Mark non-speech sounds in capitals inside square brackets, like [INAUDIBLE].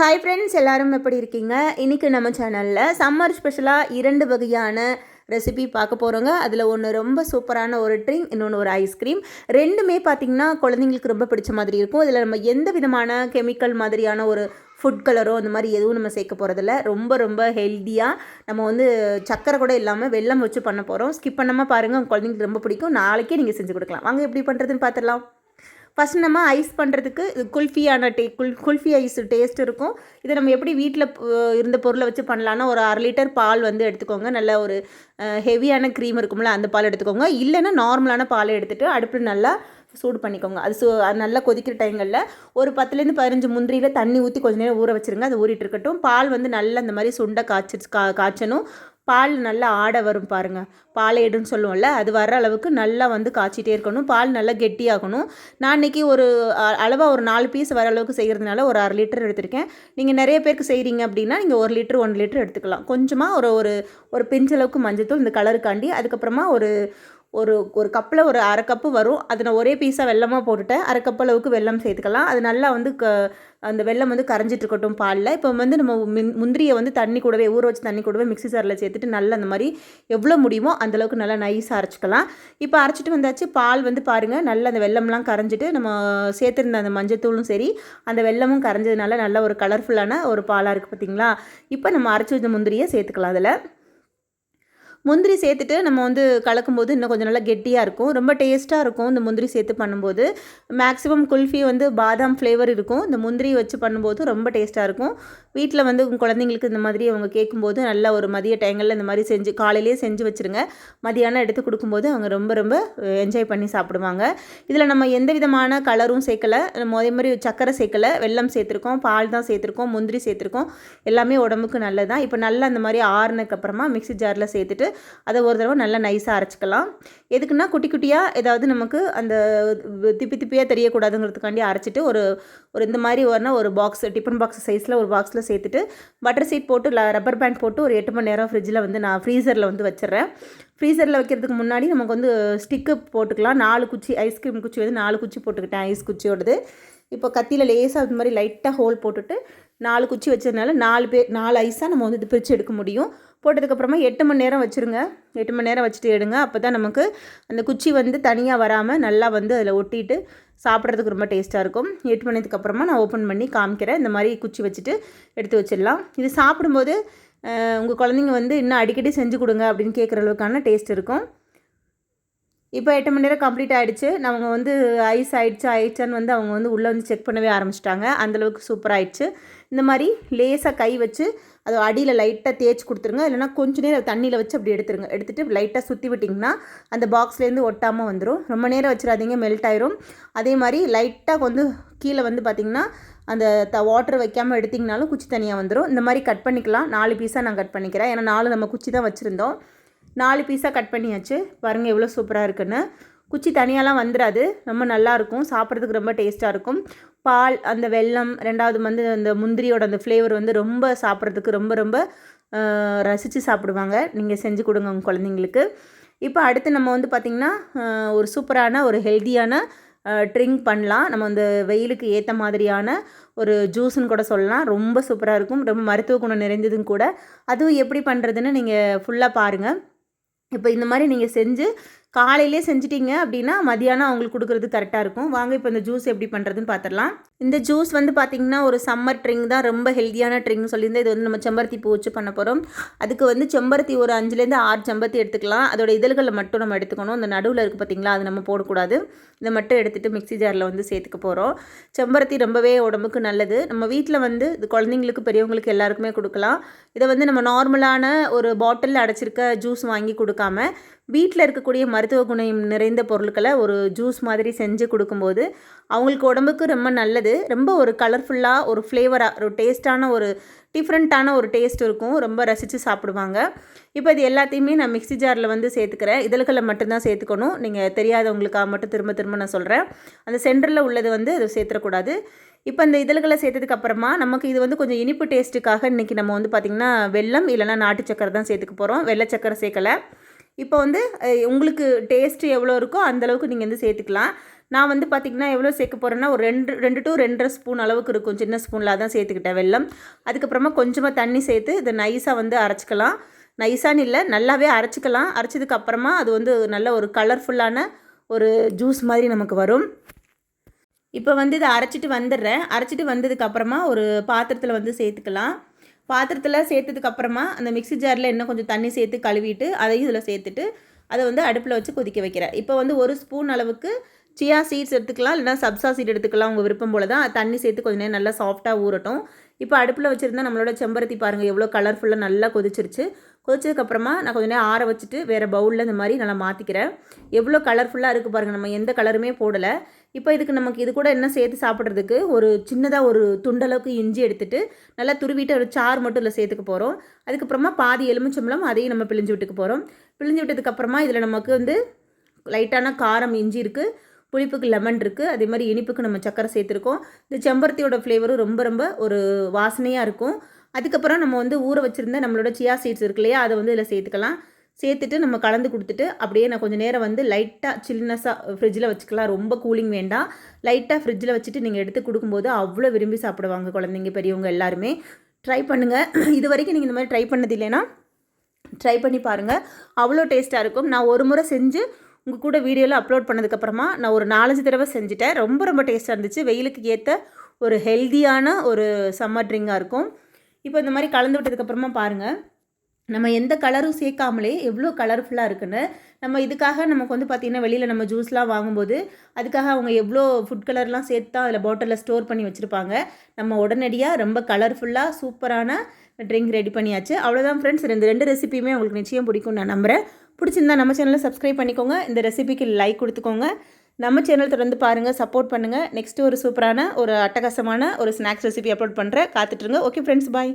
Hi friends எல்லாரும் எப்படி இருக்கீங்க? இன்றைக்கி நம்ம சேனலில் சம்மர் ஸ்பெஷலாக இரண்டு வகையான ரெசிபி பார்க்க போகிறோங்க அதில் ஒன்று ரொம்ப சூப்பரான ஒரு ட்ரிங்க் இன்னொன்று ஒரு ஐஸ்கிரீம் ரெண்டுமே பார்த்திங்கன்னா குழந்தைங்களுக்கு ரொம்ப பிடிச்ச மாதிரி இருக்கும். இதில் நம்ம எந்த விதமான கெமிக்கல் மாதிரியான ஒரு ஃபுட் கலரோ அந்த மாதிரி எதுவும் நம்ம சேர்க்க போகிறதில்ல ரொம்ப ரொம்ப ஹெல்த்தியாக நம்ம வந்து சக்கரை கூட இல்லாமல் வெள்ளம் வச்சு பண்ண போகிறோம் ஸ்கிப் பண்ணாமல் பாருங்கள் உங்கள் குழந்தைங்களுக்கு ரொம்ப பிடிக்கும். நாளைக்கே நீங்கள் செஞ்சு கொடுக்கலாம். வாங்க எப்படி பண்ணுறதுன்னு பார்த்துடலாம் ஃபஸ்ட் நம்ம ஐஸ் பண்ணுறதுக்கு இது குல்ஃபியான டே குல் குல்ஃபி ஐஸ் டேஸ்ட் இருக்கும். இதை நம்ம எப்படி வீட்டில் இருந்த பொருளை வச்சு பண்ணலான்னா ஒரு அரை லிட்டர் பால் வந்து எடுத்துக்கோங்க. நல்ல ஒரு ஹெவியான க்ரீம் இருக்கும்ல அந்த பால் எடுத்துக்கோங்க. இல்லைன்னா நார்மலான பாலை எடுத்துகிட்டு அடுப்பில் நல்லா சூடு பண்ணிக்கோங்க. அது சூ அது நல்லா கொதிக்கிற டைங்களில் ஒரு பத்துலேருந்து பதினஞ்சு முந்திரியில் தண்ணி ஊற்றி கொஞ்சம் நேரம் ஊற வச்சுருங்க. அது ஊறிட்டு இருக்கட்டும். பால் வந்து நல்லா இந்த மாதிரி சுண்டை காய்ச்சி கா காய்ச்சணும். பால் நல்லா ஆட வரும் பாருங்கள் பாலேடுன்னு சொல்லுவோம்ல அது வர அளவுக்கு நல்லா வந்து காய்ச்சிட்டே இருக்கணும். பால் நல்லா கெட்டியாகணும். நான் இன்றைக்கி ஒரு அளவாக ஒரு நாலு பீஸ் வர அளவுக்கு செய்கிறதுனால ஒரு அரை லிட்டர் எடுத்திருக்கேன். நீங்கள் நிறைய பேருக்கு செய்கிறீங்க அப்படின்னா நீங்கள் ஒரு லிட்டர் ஒன் லிட்டர் எடுத்துக்கலாம். கொஞ்சமாக ஒரு ஒரு ஒரு பிஞ்சளவுக்கு மஞ்சத்தூள் இந்த கலருக்காண்டி அதுக்கப்புறமா ஒரு ஒரு ஒரு கப்பில் ஒரு அரை கப்பு வரும். அதை நான் ஒரே பீஸாக வெள்ளமாக போட்டுட்டேன் அரை கப் அளவுக்கு வெல்லம் சேர்த்துக்கலாம். அது நல்லா வந்து க அந்த வெள்ளம் வந்து கரைஞ்சிட்டு இருக்கட்டும் பாலில். இப்போ வந்து நம்ம முந்திரியை வந்து தண்ணி கூடவே ஊற வச்சு தண்ணி கூடவே மிக்சி சாரில் சேர்த்துட்டு நல்லா அந்த மாதிரி எவ்வளோ முடியுமோ அந்தளவுக்கு நல்லா நைஸாக அரைச்சிக்கலாம். இப்போ அரைச்சிட்டு வந்தாச்சு. பால் வந்து பாருங்கள் நல்லா அந்த வெள்ளம்லாம் கரைஞ்சிட்டு நம்ம சேர்த்துருந்த அந்த மஞ்சத்தூளும் சரி அந்த வெள்ளமும் கரைஞ்சதுனால நல்ல ஒரு கலர்ஃபுல்லான ஒரு பாலாக இருக்குது பார்த்தீங்களா இப்போ நம்ம அரைச்சி வச்ச முந்திரியை சேர்த்துக்கலாம் அதில். முந்திரி சேர்த்துட்டு நம்ம வந்து கலக்கும்போது இன்னும் கொஞ்சம் நல்லா கெட்டியாக இருக்கும். ரொம்ப டேஸ்ட்டாக இருக்கும் இந்த முந்திரி சேர்த்து பண்ணும்போது. மேக்ஸிமம் குல்ஃபி வந்து பாதாம் ஃப்ளேவர் இருக்கும். இந்த முந்திரி வச்சு பண்ணும்போது ரொம்ப டேஸ்ட்டாக இருக்கும். வீட்டில் வந்து உங்கள் குழந்தைங்களுக்கு இந்த மாதிரி அவங்க கேட்கும்போது நல்ல ஒரு மதிய டைங்களில் இந்த மாதிரி செஞ்சு காலையிலேயே செஞ்சு வச்சுருங்க. மதியானம் எடுத்து கொடுக்கும்போது அவங்க ரொம்ப ரொம்ப என்ஜாய் பண்ணி சாப்பிடுவாங்க. இதில் நம்ம எந்த விதமான கலரும் சேர்க்கலை. நம்ம அதே மாதிரி சக்கரை சேர்க்கலை. வெல்லம் சேர்த்துருக்கோம். பால் தான் சேர்த்துருக்கோம். முந்திரி சேர்த்துருக்கோம். எல்லாமே உடம்புக்கு நல்லது தான் இப்போ நல்லா அந்த மாதிரி ஆறுனதுக்கப்புறமா மிக்ஸி ஜாரில் சேர்த்துட்டு அதை ஒரு தடவை நல்லா நைஸாக அரைச்சிக்கலாம். எதுக்குன்னா குட்டி குட்டியாக ஏதாவது நமக்கு அந்த திப்பி திப்பியாக தெரியக்கூடாதுங்கிறதுக்காண்டி அரைச்சிட்டு ஒரு ஒரு இந்த மாதிரி வரணும் ஒரு பாக்ஸ் டிஃபன் பாக்ஸ் சைஸில் ஒரு பாக்ஸில் சேர்த்துட்டு பட்டர் சீட் போட்டு ரப்பர் பேண்ட் போட்டு ஒரு எட்டு மணி நேரம் ஃப்ரிட்ஜில் வந்து நான் ஃப்ரீசரில் வந்து வச்சிடுறேன். ஃப்ரீசரில் வைக்கிறதுக்கு முன்னாடி நமக்கு வந்து ஸ்டிக்கு போட்டுக்கலாம். நாலு குச்சி ஐஸ்கிரீம் குச்சி வந்து நாலு குச்சி போட்டுக்கிட்டேன் ஐஸ் குச்சியோடது. இப்போ கத்தியில் லேசாக அது மாதிரி லைட்டாக ஹோல் போட்டுட்டு நாலு குச்சி வச்சதுனால நாலு பேர் நாலு ஐஸாக நம்ம வந்து இது பிரித்து எடுக்க முடியும். போட்டதுக்கப்புறமா எட்டு மணி நேரம் வச்சுருங்க. எட்டு மணி நேரம் வச்சுட்டு எடுங்க. அப்போ தான் நமக்கு அந்த குச்சி வந்து தனியாக வராமல் நல்லா வந்து அதில் ஒட்டிட்டு சாப்பிட்றதுக்கு ரொம்ப டேஸ்ட்டாக இருக்கும். எட்டு மணிக்கு அப்புறமா நான் ஓப்பன் பண்ணி காமிக்கிறேன். இந்த மாதிரி குச்சி வச்சுட்டு எடுத்து வச்சிடலாம். இது சாப்பிடும்போது உங்கள் குழந்தைங்க வந்து இன்னும் அடிக்கடி செஞ்சு கொடுங்க அப்படின்னு கேட்குற அளவுக்கான டேஸ்ட் இருக்கும். இப்போ எட்டு மணி நேரம் கம்ப்ளீட் ஆகிடுச்சு நம்ம வந்து ஐஸ் ஆகிடுச்சு ஆயிடுச்சான்னு வந்து அவங்க வந்து உள்ளே வந்து செக் பண்ணவே ஆரம்பிச்சிட்டாங்க. அந்தளவுக்கு சூப்பர் ஆயிடுச்சு. இந்த மாதிரி லேசாக கை வச்சு அது அடியில் லைட்டாக தேய்ச்சி கொடுத்துருங்க. இல்லைனா கொஞ்சம் நேரம் தண்ணியில் வச்சு அப்படி எடுத்துருங்க. எடுத்துகிட்டு லைட்டாக சுற்றி விட்டிங்கன்னா அந்த பாக்ஸ்லேருந்து ஒட்டாமல் வந்துடும் ரொம்ப நேரம் வச்சிடாதீங்க மெல்ட் ஆயிரும். அதே மாதிரி லைட்டாக வந்து கீழே வந்து பார்த்திங்கன்னா அந்த த வாட்டர் வைக்காமல் எடுத்திங்கனாலும் குச்சி தனியாக வந்துடும் இந்த மாதிரி கட் பண்ணிக்கலாம். நாலு பீஸாக நான் கட் பண்ணிக்கிறேன். ஏன்னா நாலு நம்ம குச்சி தான் வச்சுருந்தோம். நாலு பீஸாக கட் பண்ணியாச்சு. பாருங்கள் எவ்வளோ சூப்பராக இருக்குன்னு. குச்சி தனியாலாம் வந்துடாது ரொம்ப நல்லாயிருக்கும் சாப்பிட்றதுக்கு ரொம்ப டேஸ்ட்டாக இருக்கும். பால் அந்த வெல்லம் ரெண்டாவது வந்து அந்த முந்திரியோட அந்த ஃப்ளேவர் வந்து ரொம்ப சாப்பிட்றதுக்கு ரொம்ப ரொம்ப ரசித்து சாப்பிடுவாங்க. நீங்கள் செஞ்சு கொடுங்க உங்கள் குழந்தைங்களுக்கு. இப்போ அடுத்து நம்ம வந்து பார்த்திங்கன்னா ஒரு சூப்பரான ஒரு ஹெல்த்தியான ட்ரிங்க் பண்ணலாம். நம்ம அந்த வெயிலுக்கு ஏற்ற மாதிரியான ஒரு ஜூஸ்ன்னு கூட சொல்லலாம். ரொம்ப சூப்பராக இருக்கும். ரொம்ப மருத்துவ குணம் நிறைந்ததும் கூட. அதுவும் எப்படி பண்ணுறதுன்னு நீங்கள் ஃபுல்லாக பாருங்கள் இப்போ இந்த மாதிரி நீங்கள் செஞ்சு காலையிலே செஞ்சிட்டிங்க அப்படின்னா மதியானம் அவங்களுக்கு கொடுக்குறது கரெக்டாக இருக்கும். வாங்க இப்போ இந்த ஜூஸ் எப்படி பண்ணுறதுன்னு பார்த்துடலாம். இந்த ஜூஸ் வந்து பார்த்திங்கன்னா ஒரு சம்மர் ட்ரிங்க் தான் ரொம்ப ஹெல்த்தியான ட்ரிங்க்னு சொல்லியிருந்தேன். இது வந்து நம்ம செம்பருத்தி பூ வச்சு பண்ண போகிறோம் அதுக்கு வந்து செம்பருத்தி ஒரு அஞ்சுலேருந்து ஆறு செம்பருத்தி எடுத்துக்கலாம். அதோட இதழ்களை மட்டும் நம்ம எடுத்துக்கணும். அந்த நடுவில் இருக்குது பார்த்திங்களா அது நம்ம போடக்கூடாது. இதை மட்டும் எடுத்துகிட்டு மிக்சி ஜாரில் வந்து சேர்த்துக்க போகிறோம் செம்பருத்தி ரொம்பவே உடம்புக்கு நல்லது. நம்ம வீட்டில் வந்து இது குழந்தைங்களுக்கு பெரியவங்களுக்கு எல்லாருக்குமே கொடுக்கலாம். இதை வந்து நம்ம நார்மலான ஒரு பாட்டிலில் அடைச்சிருக்க ஜூஸ் வாங்கி கொடுக்காம வீட்டில் இருக்கக்கூடிய மருத்துவ குணம் நிறைந்த பொருட்களை ஒரு ஜூஸ் மாதிரி செஞ்சு கொடுக்கும்போது அவங்களுக்கு உடம்புக்கு ரொம்ப நல்லது. ரொம்ப ஒரு கலர்ஃபுல்லாக ஒரு ஃப்ளேவராக ஒரு டேஸ்ட்டான ஒரு டிஃப்ரெண்ட்டான ஒரு டேஸ்ட் இருக்கும். ரொம்ப ரசித்து சாப்பிடுவாங்க. இப்போ இது எல்லாத்தையுமே நான் மிக்சி ஜாரில் வந்து சேர்த்துக்கிறேன். இதழ்களை மட்டும்தான் சேர்த்துக்கணும். நீங்கள் தெரியாதவங்களுக்காக மட்டும் திரும்ப திரும்ப நான் சொல்கிறேன் அந்த சென்டரில் உள்ளது வந்து அதை சேர்த்துடக்கூடாது இப்போ இந்த இதழ்களை சேர்த்ததுக்கு அப்புறமா நமக்கு இது வந்து கொஞ்சம் இனிப்பு டேஸ்ட்டுக்காக இன்றைக்கி நம்ம வந்து பார்த்திங்கன்னா வெள்ளம் இல்லைனா நாட்டு சக்கரை தான் சேர்த்துக்க போகிறோம் வெள்ளை சக்கரை சேர்க்கலை. இப்போ வந்து உங்களுக்கு டேஸ்ட்டு எவ்வளோ இருக்கோ அந்தளவுக்கு நீங்கள் வந்து சேர்த்துக்கலாம். நான் வந்து பார்த்திங்கன்னா எவ்வளோ சேர்க்க போகிறேன்னா ஒரு ரெண்டு ரெண்டு டு ரெண்டரை ஸ்பூன் அளவுக்கு இருக்கும். சின்ன ஸ்பூனில் தான் சேர்த்துக்கிட்டேன் வெல்லம். அதுக்கப்புறமா கொஞ்சமாக தண்ணி சேர்த்து இதை நைஸாக வந்து அரைச்சிக்கலாம். நைஸான்னு இல்லை நல்லாவே அரைச்சிக்கலாம். அரைச்சதுக்கு அப்புறமா அது வந்து நல்ல ஒரு கலர்ஃபுல்லான ஒரு ஜூஸ் மாதிரி நமக்கு வரும். இப்போ வந்து இதை அரைச்சிட்டு வந்துடுறேன். அரைச்சிட்டு வந்ததுக்கப்புறமா ஒரு பாத்திரத்தில் வந்து சேர்த்துக்கலாம். பாத்திரத்தில் சேர்த்ததுக்கு அப்புறமா அந்த மிக்ஸி ஜாரில் இன்னும் கொஞ்சம் தண்ணி சேர்த்து கழுவிட்டு அதையும் இதில் சேர்த்துட்டு அதை வந்து அடுப்பில் வச்சு கொதிக்க வைக்கிறேன். இப்போ வந்து ஒரு ஸ்பூன் அளவுக்கு சியா சீட்ஸ் எடுத்துக்கலாம் இல்லைனா சப்சா சீட் எடுத்துக்கலாம் உங்கள் விருப்பம் போல தான். தண்ணி சேர்த்து கொஞ்சம் நேரம் நல்லா சாஃப்டாக ஊறட்டும். இப்போ அடுப்பில் வச்சுருந்தா நம்மளோட செம்பருத்தி பாருங்கள் எவ்வளோ கலர்ஃபுல்லாக நல்லா கொதிச்சிருச்சு. கொதிச்சதுக்கப்புறமா நான் கொஞ்சம் நேரம் ஆற வச்சுட்டு வேறு பவுலில் இந்த மாதிரி நல்லா மாற்றிக்கிறேன் எவ்வளோ கலர்ஃபுல்லாக இருக்குது பாருங்கள் நம்ம எந்த கலருமே போடலை. இப்போ இதுக்கு நமக்கு இது கூட என்ன சேர்த்து சாப்பிட்றதுக்கு? ஒரு சின்னதாக ஒரு துண்டளவுக்கு இஞ்சி எடுத்துகிட்டு நல்லா துருவிட்டு ஒரு சாறு மட்டும் இதில் சேர்த்துக்க போகிறோம் அதுக்கப்புறமா பாதி எலுமிச்சம்பளம் அதையும் நம்ம பிழிஞ்சு விட்டுக்க போகிறோம் பிழிஞ்சு விட்டதுக்கப்புறமா இதில் நமக்கு வந்து லைட்டான காரம் இஞ்சி இருக்குது புளிப்புக்கு லெமன் இருக்குது அதே மாதிரி இனிப்புக்கு நம்ம சக்கரை சேர்த்துருக்கோம். இந்த செம்பருத்தியோட ஃப்ளேவரும் ரொம்ப ரொம்ப ஒரு வாசனையாக இருக்கும். அதுக்கப்புறம் நம்ம வந்து ஊற வச்சுருந்த நம்மளோட சியா சீட்ஸ் இருக்கு இல்லையா அதை வந்து இதில் சேர்த்துக்கலாம். சேர்த்துட்டு நம்ம கலந்து கொடுத்துட்டு அப்படியே நான் கொஞ்சம் நேரம் வந்து லைட்டாக சில்னஸாக ஃப்ரிட்ஜில் வச்சுக்கலாம். ரொம்ப கூலிங் வேண்டாம். லைட்டாக ஃப்ரிட்ஜில் வச்சுட்டு நீங்கள் எடுத்து கொடுக்கும்போது அவ்வளோ விரும்பி சாப்பிடுவாங்க குழந்தைங்க பெரியவங்க எல்லாருமே. ட்ரை பண்ணுங்கள் [CLEARS THROAT] இது வரைக்கும் நீங்கள் இந்த மாதிரி ட்ரை பண்ணது இல்லைன்னா ட்ரை பண்ணி பாருங்கள் அவ்வளோ டேஸ்ட்டாக இருக்கும். நான் ஒரு முறை செஞ்சு உங்கள் கூட வீடியோவில் அப்லோட் பண்ணதுக்கப்புறமா நான் ஒரு நாலஞ்சு தடவை செஞ்சுட்டேன். ரொம்ப ரொம்ப டேஸ்ட்டாக இருந்துச்சு. வெயிலுக்கு ஏற்ற ஒரு ஹெல்தியான ஒரு சம்மர் ட்ரிங்காக இருக்கும். இப்போ இந்த மாதிரி கலந்து விட்டதுக்கப்புறமா பாருங்கள் நம்ம எந்த கலரும் சேர்க்காமலே எவ்வளோ கலர்ஃபுல்லாக இருக்குன்னு நம்ம இதுக்காக நமக்கு வந்து பார்த்திங்கன்னா வெளியில் நம்ம ஜூஸ்லாம் வாங்கும்போது அதுக்காக அவங்க எவ்வளோ ஃபுட் கலர்லாம் சேர்த்து தான் அதில் பாட்டிலில் ஸ்டோர் பண்ணி வச்சுருப்பாங்க. நம்ம உடனடியாக ரொம்ப கலர்ஃபுல்லாக சூப்பரான ட்ரிங்க் ரெடி பண்ணியாச்சு. அவ்வளோதான் ஃப்ரெண்ட்ஸ் இந்த ரெண்டு ரெசிபியுமே உங்களுக்கு நிச்சயம் பிடிக்கும் நான் நம்புகிறேன் பிடிச்சிருந்தா நம்ம சேனலை சப்ஸ்கிரைப் பண்ணிக்கோங்க. இந்த ரெசிபிக்கு லைக் கொடுத்துக்கோங்க. நம்ம சேனல் தொடர்ந்து பாருங்கள் சப்போர்ட் பண்ணுங்கள் நெக்ஸ்ட்டு ஒரு சூப்பரான ஒரு அட்டகாசமான ஒரு ஸ்நாக்ஸ் ரெசிபி அப்லோட் பண்ணுறேன் காத்துட்ருங்க ஓகே ஃப்ரெண்ட்ஸ் பாய்